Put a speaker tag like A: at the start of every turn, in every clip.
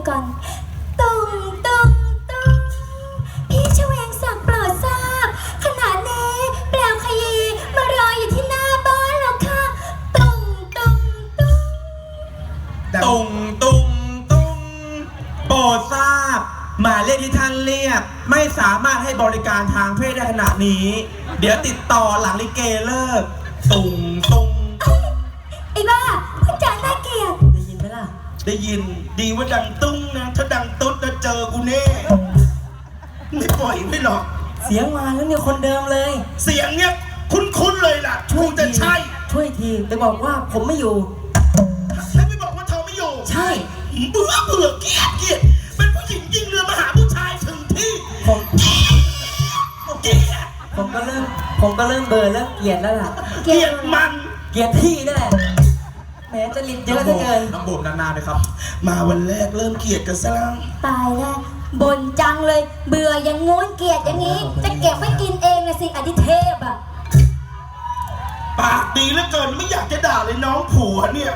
A: ดูก่อนตุ้งตุ้งตุ้งพี่ชเวงศักดิ์โปรดทราบขณะนี้แปลวขยีมารออยู่ที่หน้าบ้านแล้วค่ะตุ้งตุ้งตุ้ง
B: ตุงตุงตุงโปรดทราบ หมายเลขที่ท่านเรียก ไม่สามารถให้บริการทางเพศได้ขณะนี้ เดี๋ยวติดต่อหลังลิเกเลิกตุงตุง
A: ได้ยิ
C: น
B: ดีว่าดังตุ้งนะถ้าดังตุ๊ดจะเจอกูแน่ไม่ปล่อยไม่หรอก
C: เสียงมาแล้วเนี่ยคนเดิมเลย
B: เสียงเนี้ยคุ้นๆเลยล่ะช่วยจะใช่
C: ช่วยทีไปบอกว่าผมไม่อยู่
B: ฉันไม่บอกว่าเธอไม่อยู่
C: ใช่
B: เบื่อเบื่อเกลียดเกลียดเป็นผู้หญิงยิงเรือมาหาผู้ชายถึงที่
C: ผม
B: เกลียด
C: ผมก็เริ่มผมก็เริ่มเบื่อเริ่มเกลียดแล้วล่ะ
B: เกลียดมัน
C: เกลียดพี่นั่นแหละ แหมจริตเยอะเหลือเกิน
B: น้องโบมนานๆเลยครับ มาวันแรกเริ่มเกลียดกันซะแล้ว
A: ตายแล้วบ่นจังเลย เบื่ออย่างงู้นเกลียดอย่างนี้ จะเก็บไว้กินเองนะสิอดิเทพอะ
B: ปากดีเหลือเกินไม่อยากจะด่าเลยน้องผัวเนี่ย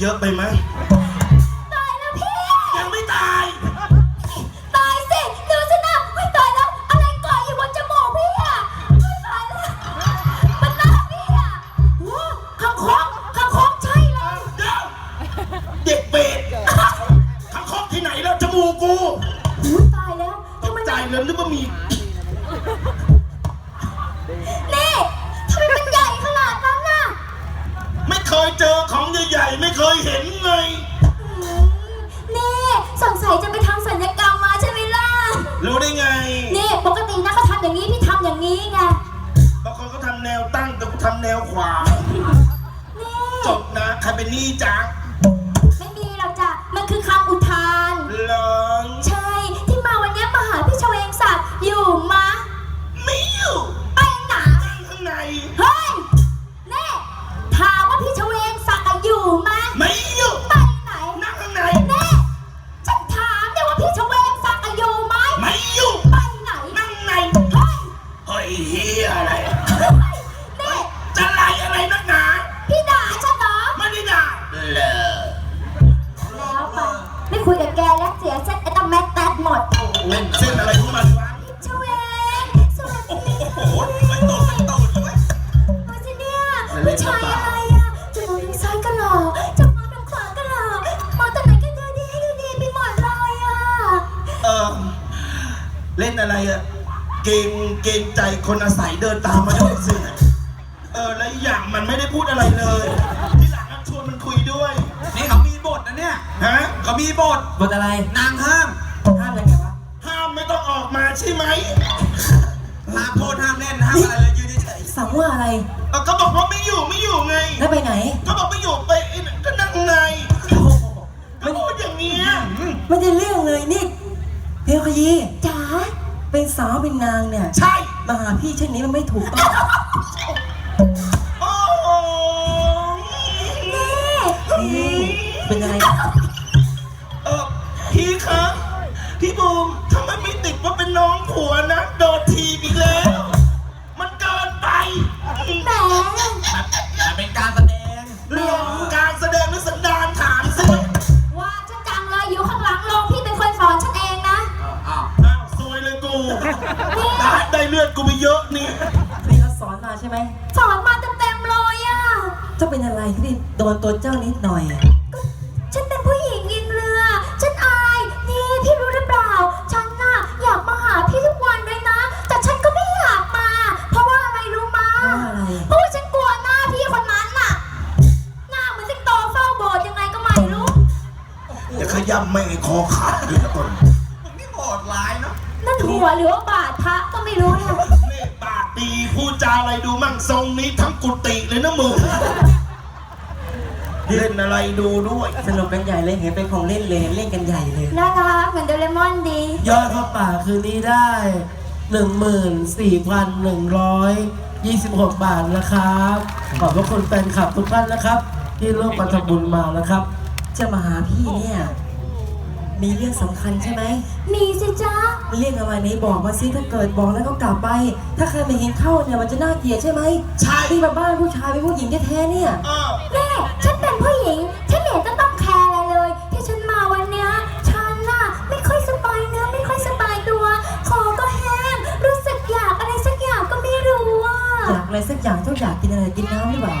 A: เย
B: อะไปไหม
A: ตายแล้วพี่
B: ยังไม่ตาย
A: ตายสิดูสินะไม่ตายแล้ว อะไรเกาะอยู่บนจมูกพี่อะไม่ตายแล้วมันน่าพี่อะว้าวขังคกขังคกใช่เลย
B: เดี๋ยวเด็กเป็ดทั้งครอบที่ไหนแล้วจมูกกู
A: อุ๊ยตายแล้วทำไม
B: ใจเลยนึกว่ามี
A: นี่ทำไมมันใหญ่ขนาดนั้นน่ะ
B: ไม่เคยเจอของให ญ่ๆไม่เคยเห็นไง
A: อืมนี่สงสัยจะไปทำสัญญกรรมมาใช่ไหมล่ะ
B: รู้ได้ไง
A: นี่ปกตินะเขาทำอย่างนี้พี่ทำอย่างนี้ไง
B: บางคนก็ทำแนวตั้งแต่กูทำแนวขวา
A: นี่
B: จบนะใครเป็นหนี้จ๊ะ
A: ชาย
B: อะไรอะ
A: จะมองทางซ้ายก็หล่อจะมองทางขวาก็หล่อมองตรงไหนก็ดูดีดูดีไปหมดเลยอะ
B: เออเล่นอะไรอะเกรงเกรงใจคนอาศัยเดินตามมาด้วยสิเออแล้วอีกอย่างมันไม่ได้พูดอะไรเลย ที่หลังอะชวนมันคุยด้วย
D: นี่เขามีบทนะเนี่ย
B: ฮะ
D: เขามีบท
C: บทอะไร
D: นางห้าม
C: ห้ามยังไงวะ
B: ห้ามไม่ต้องออกมาใช่ไหม
D: ห้ามโพดห้ามเล่นห้ามอะไรเลยยืนเฉย
C: สั่งว่าอะไร
B: เออก็ บอกว่าไม่อยู่ไม่อยู่ไง
C: แล้วไปไหน
B: ก็บอกไม่อยู่ไปไอ้นั่นก็นั่งในก็พูดอย่างเงี้ย
C: ไม่ได้เรื่องเลยนี่เพียวขยี
A: จ๋า
C: เป็นสาวเป็นนางเนี่ย
B: ใช่
C: มาหาพี่เช่นนี้มันไม่ถูกต้อง
B: โอ้โห
C: นี่เป็นอะไร
B: เออพี่คะพี่บูมทำไมไม่ติดว่าเป็นน้องผัวนะ โดนที
C: จ้าเป็นอะไรที่โดนตัวเจ้านิดหน่อย
A: ฉันเป็นผู้หญิงยิงเรือ ฉันอาย นี่พี่รู้หรือเปล่า ฉันน่ะอยากมาหาพี่ทุกวันเลยนะ แต่ฉันก็ไม่อยากมา เพราะว่าอะไรรู้มา
C: เพราะอะไร
A: เพราะว่าฉันกลัวหน้าพี่คนนั้นน่ะ หน้าเหมือนสิงโตเฝ้าโบสถ์ยังไงก็ไม่รู้
B: จะขย้ำแม่งไอ้คอขาดเลยนะตน
D: มึงนี่โหดร้ายเนาะ
A: นั่นหัวหรือว่าบาดพระก็ไม่รู้เนี่ย
B: เล่ปาก ดีพูดจาอะไรดูมั่งทรงนี้ทั้งกุฏิเลยนะมึงเล่นอะไรดูด้วย
C: สนุกกันใหญ่เลยเห็นเป็นของเล่นเลยเล่นกันใหญ่เลย
A: น่ารักเหมือนโดเรมอนดี
E: ยอดเข้าป่าคืนนี้ได้ 14,126 บาทนะครับ ขอบพระคุณแฟนคลับทุกท่านนะครับ ที่ร่วมกันทำบุญมานะครับ
C: จะมาหาพี่เนี่ย มีเรื่องสำคัญใช่ไหม
A: มีสิจ๊ะ
C: มีเรื่องอะไรไหนบอกมาสิถ้าเกิดบอกแล้วก็กลับไป ถ้าใครไม่เห็นเข้าเนี่ยมันจะน่าเกลียดใช่ไหม
B: ใช่
C: ที่มาบ้านผู้ชายเป็นผู้หญิงแท้ๆเนี่ย
B: เออ
A: แม่ ฉันเป็นผู้หญิง ฉันไม่เห็นจะต้องแคร์อะไรเลย ที่ฉันมาวันเนี้ย ฉันน่ะไม่ค่อยสบายเนื้อไม่ค่อยสบายตัว คอก็แห้ง รู้สึกอยากอะไรสักอย่างก็ไม่รู้อะ
C: อยากอะไรสักอย่างเจ้าอยากกินอะไรกินน้ำหรือเปล่า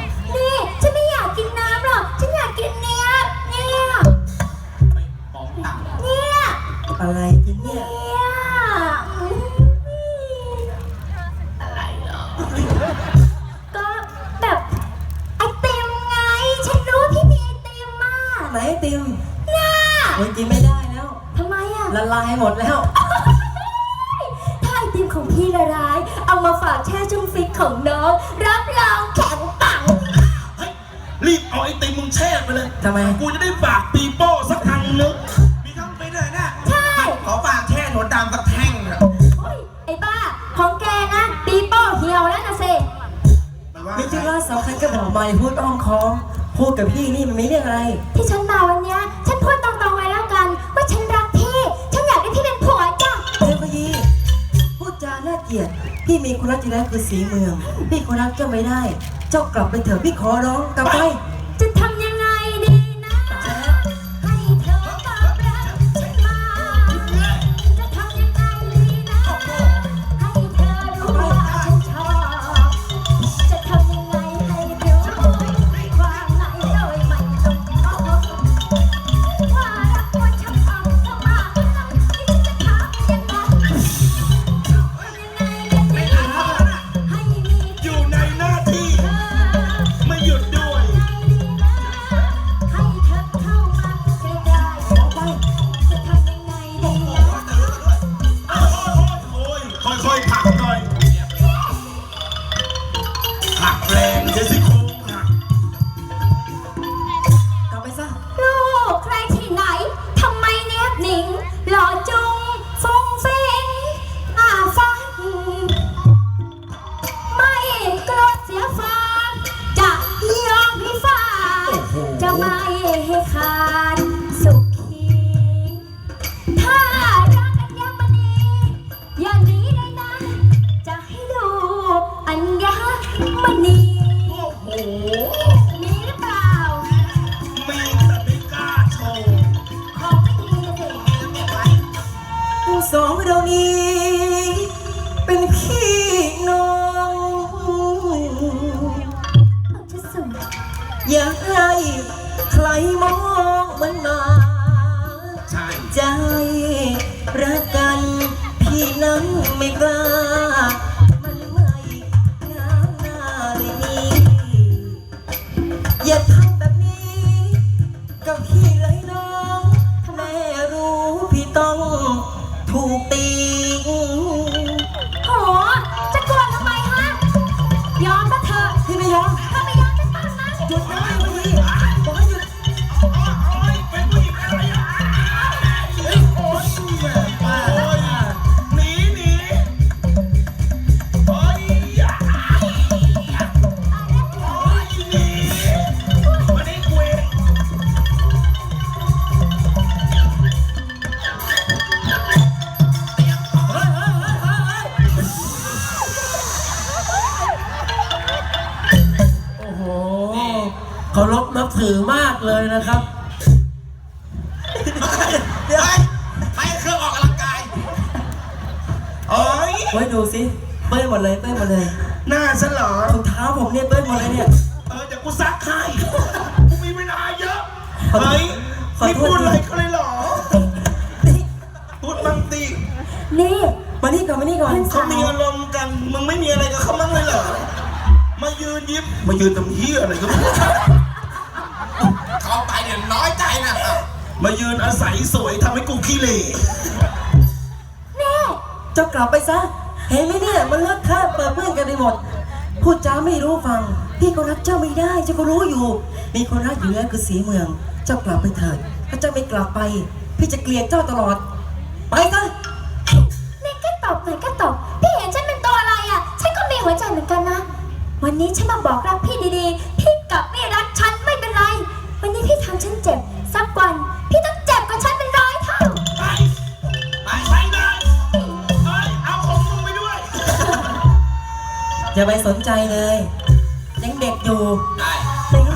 A: มันกิน
C: ไม่
A: ได้
C: แล้ว
A: ทำไมอะ
C: ละลายหมดแล้ว
A: ถ้าไอติมของพี่ละลาย เอามาฝากแช่ช่องฟิตของน้อง รับรองแข็งปัง
B: เฮ้ยรีบเอาไอติมมึงแช่ไปเลย
C: ทำไม
B: กูจะได้ฝากปีโป้สักทังนึงมีทั้งไปเลยนะ
A: ใช่
B: ขอฝากแช่หนวดดำสักแท่งนะ
A: โอ้ย ไอ้บ้า ของแกนะปีโป้เหี่ยวแล้วนะเซ
B: มันว่า
C: มีธุระสำคัญก็บอกมาอย่าพูดอ้อมค้อมพูดกับพี่นี่มันมีเรื่องอะไร
A: ที่ฉันมาวันเนี้ย พี่
C: มีคนรักที่แล้คือสีเมือง พี่คนรักเจ้าไม่ได้ เจ้ากลับไปเถอะพี่ขอร้องกลับไป
A: ถูาร
C: พนับถื
A: อมา
C: ก
B: เล
E: ยนะครับ
B: เดี๋ยวไปเครื่องออกกำลังกายโอ้ย
C: ไว้ดูสิเปิ้ลหมดเลยเปิ้ลหมดเลย
B: หน้าฉันเหรอ
C: ถุงเท้าผมเนี่ยเปิ้ลหมดเลยเนี่ย
B: เออเดี๋ยวกูซักให้กูมีเวลาเยอะเฮ้ย
C: ขอ
B: นี่
C: โทษ
B: พูดอะไรเขาเลยเหรอพูดบางตี
A: นี่
C: มานี่ก่อนมานี่ก่อน
B: เขามีอารมณ์กันมึงไม่มีอะไรกับเขาบ้างเลยเหรอมายืนยิ้มมายืนตรงที่อะไรก็ไม่รู้
D: เขาไปเดี๋ยวน้อยใจนะ
B: มายืนอาศัยสวยทำให้กูขี้เหร่
A: นี่
C: เจ้ากลับไปซะ เห็นไหมเนี่ยมันเลิกค่าเปิดเพื่อนกันไปหมด พูดจาไม่รู้ฟัง พี่ก็รักเจ้าไม่ได้ เจ้าก็รู้อยู่ มีคนรักอยู่แล้วคือสีเมือง เจ้ากลับไปเถิด ถ้าเจ้าไม่กลับไป พี่จะเกลียดเจ้าตลอด ไปซะ
A: นี่ก็ตบหน่อยก็ตบพี่เห็นฉันเป็นตัวอะไรอะ ฉันก็มีหัวใจเหมือนกันนะ วันนี้ฉันมาบอกรักพี่ดีๆ พี่กลับไม่รัก ฉันเจ็บ สักวันพี่ต้องเจ็บกว่าฉันเป็นร้อยเท่า
B: ไป
D: ไปไป
B: นะเฮ้ยเอาผมมึงไปด้ว
C: ย อย่าไปสนใจเลย ยังเด็กอยู่